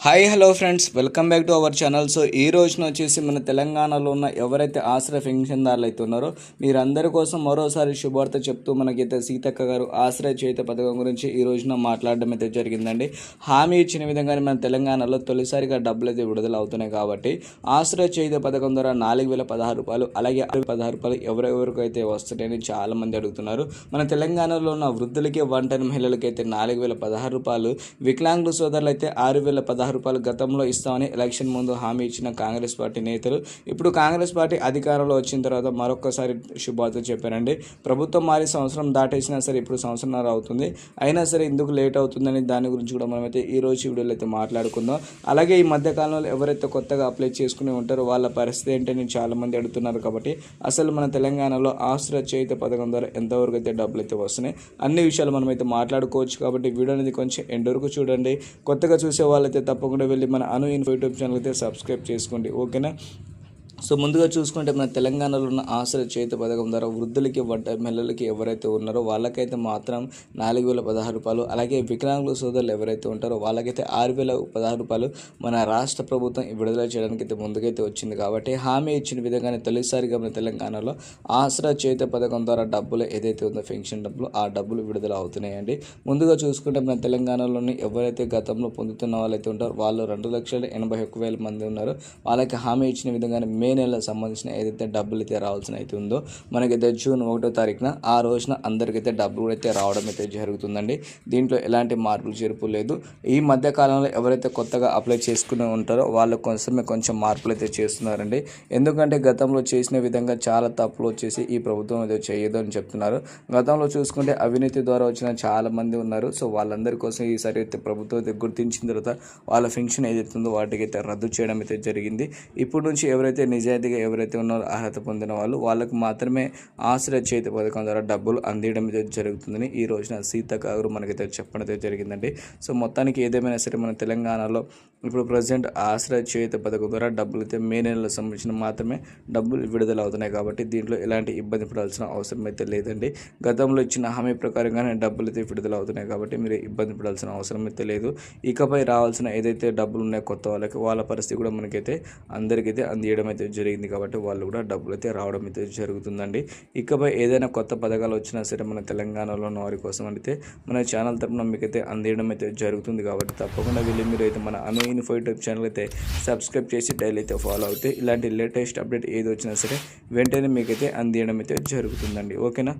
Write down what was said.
Hi hello friends welcome back to our channel so ఈ రోజున వచ్చేసి మన తెలంగాణలో ఉన్న ఎవరైతే ఆశ్రయ పెన్షన్దారులు అయితే ఉన్నారో మీరందరి కోసం మరోసారి శుభార్త చెప్తూ మనకైతే సీతక్క గారు ఆశ్రయ చేత పథకం గురించి ఈ రోజున మాట్లాడడం అయితే జరిగిందండి. హామీ ఇచ్చిన విధంగానే మన తెలంగాణలో తొలిసారిగా డబ్బులు అయితే విడుదల అవుతున్నాయి కాబట్టి ఆశ్రయ చేత పథకం ద్వారా నాలుగు వేల పదహారు రూపాయలు అలాగే ఆరు పదహారు రూపాయలు ఎవరెవరికి అయితే వస్తాయని చాలా మంది అడుగుతున్నారు. మన తెలంగాణలో ఉన్న వృద్ధులకి వంటని మహిళలకైతే నాలుగు వేల పదహారు రూపాయలు వికలాంగుల సోదరులు అయితే ఆరు వేల పదహారు రూపాయలు గతంలో ఇస్తామని ఎలక్షన్ ముందు హామీ ఇచ్చిన కాంగ్రెస్ పార్టీ నేతలు. ఇప్పుడు కాంగ్రెస్ పార్టీ అధికారంలో వచ్చిన తర్వాత మరొకసారి శుభార్త చెప్పారండి. ప్రభుత్వం మారి సంవత్సరం దాటేసినా సరే ఇప్పుడు సంవత్సరంన్నర అవుతుంది. అయినా సరే ఎందుకు లేట్ అవుతుందని దాని గురించి కూడా మనమైతే ఈ రోజు వీడియోలో అయితే మాట్లాడుకుందాం. అలాగే ఈ మధ్యకాలంలో ఎవరైతే కొత్తగా అప్లై చేసుకుని ఉంటారో వాళ్ళ పరిస్థితి ఏంటని చాలామంది అడుగుతున్నారు కాబట్టి అసలు మన తెలంగాణలో ఆశ్రయ చేత పథకం ద్వారా ఎంతవరకు అయితే డబ్బులు అయితే వస్తున్నాయి? అన్ని విషయాలు మనమైతే మాట్లాడుకోవచ్చు కాబట్టి వీడియో అనేది కొంచెం ఎండ్ వరకు చూడండి. కొత్తగా చూసే వాళ్ళైతే తప్పకుండా వెళ్ళి మన అను ఇన్ఫో యూట్యూబ్ ఛానల్ అయితే సబ్స్క్రైబ్ చేసుకోండి ఓకేనా? సో ముందుగా చూసుకుంటే మన తెలంగాణలో ఉన్న ఆశ్రయ చేత పథకం ద్వారా వృద్ధులకి వంట మహిళలకి ఎవరైతే ఉన్నారో వాళ్ళకైతే మాత్రం నాలుగు వేల పదహారు రూపాయలు అలాగే వికలాంగుల సోదరులు ఎవరైతే ఉంటారో వాళ్ళకైతే ఆరు వేల పదహారు రూపాయలు మన రాష్ట్ర ప్రభుత్వం విడుదల చేయడానికి అయితే ముందుకైతే వచ్చింది కాబట్టి హామీ ఇచ్చిన విధంగానే తొలిసారిగా మన తెలంగాణలో ఆశ్రయ చేత పథకం ద్వారా డబ్బులు ఏదైతే ఉందో పెన్షన్ డబ్బులు ఆ డబ్బులు విడుదల అవుతున్నాయండి. ముందుగా చూసుకుంటే మన తెలంగాణలోని ఎవరైతే గతంలో పొందుతున్న వాళ్ళైతే ఉంటారో వాళ్ళు రెండు లక్షల ఎనభై ఒక్క వేల మంది ఉన్నారు. వాళ్ళకి హామీ ఇచ్చిన విధంగానే మే నెలకు సంబంధించిన ఏదైతే డబ్బులు అయితే రావాల్సిన అయితే ఉందో మనకైతే జూన్ ఒకటో తారీఖున ఆ రోజున అందరికైతే డబ్బులు అయితే రావడం అయితే జరుగుతుందండి. దీంట్లో ఎలాంటి మార్పులు చేర్పు లేదు. ఈ మధ్య కాలంలో ఎవరైతే కొత్తగా అప్లై చేసుకుని ఉంటారో వాళ్ళ కోసమే కొంచెం మార్పులు అయితే చేస్తున్నారండి. ఎందుకంటే గతంలో చేసిన విధంగా చాలా తప్పులు వచ్చేసి ఈ ప్రభుత్వం అయితే చేయదు అని చెప్తున్నారు. గతంలో చూసుకుంటే అవినీతి ద్వారా వచ్చిన చాలా మంది ఉన్నారు. సో వాళ్ళందరి కోసం ఈసారి అయితే ప్రభుత్వం అయితే గుర్తించిన తర్వాత వాళ్ళ ఫంక్షన్ ఏదైతే ఉందో వాటికైతే రద్దు చేయడం అయితే జరిగింది. ఇప్పుడు నుంచి ఎవరైతే నిజాయితీగా ఎవరైతే ఉన్నారో అర్హత పొందిన వాళ్ళు వాళ్ళకు మాత్రమే ఆశ్రయ చేతి పథకం ద్వారా డబ్బులు అందియడం అయితే జరుగుతుందని ఈ రోజున సీతక్క గారు మనకైతే చెప్పడం జరిగిందండి. సో మొత్తానికి ఏదేమైనా సరే మన తెలంగాణలో ఇప్పుడు ప్రజెంట్ ఆశ్రయ చేత పథకం ద్వారా డబ్బులు అయితే మే నెలలో సంబంధించిన మాత్రమే డబ్బులు విడుదల అవుతున్నాయి కాబట్టి దీంట్లో ఎలాంటి ఇబ్బంది పడాల్సిన అవసరం అయితే లేదండి. గతంలో ఇచ్చిన హామీ ప్రకారంగానే డబ్బులు అయితే విడుదల అవుతున్నాయి కాబట్టి మీరు ఇబ్బంది పడాల్సిన అవసరం అయితే లేదు. ఇకపై రావాల్సిన ఏదైతే డబ్బులు ఉన్నాయో కొత్త వాళ్ళకి వాళ్ళ పరిస్థితి కూడా మనకైతే అందరికైతే అందియడం అయితే జరిగింది కాబట్టి వాళ్ళు కూడా డబ్బులు అయితే రావడం అయితే జరుగుతుందండి. ఇకపై ఏదైనా కొత్త పథకాలు వచ్చినా సరే మన తెలంగాణలో ఉన్న వారి కోసం అయితే మన ఛానల్ తరపున మీకైతే అందేయడం అయితే జరుగుతుంది కాబట్టి తప్పకుండా వెళ్ళి మీరు అయితే మన అను ఇన్ఫో యూట్యూబ్ ఛానల్ అయితే సబ్స్క్రైబ్ చేసి డైలీ అయితే ఫాలో అవుతే ఇలాంటి లేటెస్ట్ అప్డేట్ ఏది వచ్చినా సరే వెంటనే మీకైతే అందియడం అయితే జరుగుతుందండి. ఓకేనా?